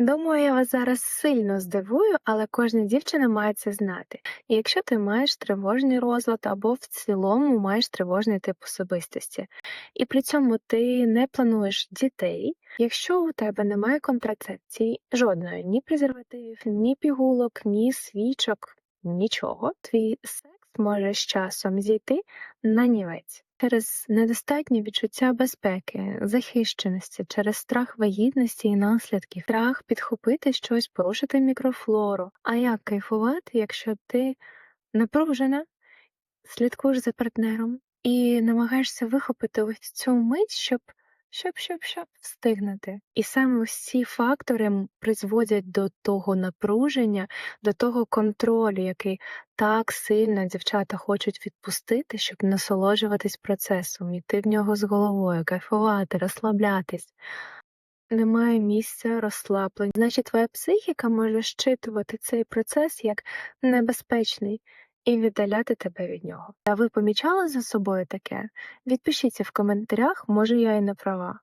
Думаю, я вас зараз сильно здивую, але кожна дівчина має це знати. І якщо ти маєш тривожний розлад або в цілому маєш тривожний тип особистості, і при цьому ти не плануєш дітей, якщо у тебе немає контрацепції, жодної ні презервативів, ні пігулок, ні свічок, нічого, твій секс може з часом зійти на нівець. Через недостатнє відчуття безпеки, захищеності, через страх вагітності і наслідків, страх підхопити щось, порушити мікрофлору. А як кайфувати, якщо ти напружена, слідкуєш за партнером і намагаєшся вихопити ось цю мить, щоб щоб встигнути. І саме ці фактори призводять до того напруження, до того контролю, який так сильно дівчата хочуть відпустити, щоб насолоджуватись процесом, іти в нього з головою, кайфувати, розслаблятись. Немає місця розслаблень. Значить, твоя психіка може щитувати цей процес як небезпечний і віддаляти тебе від нього. А ви помічали за собою таке? Відпишіться в коментарях, може я і не права.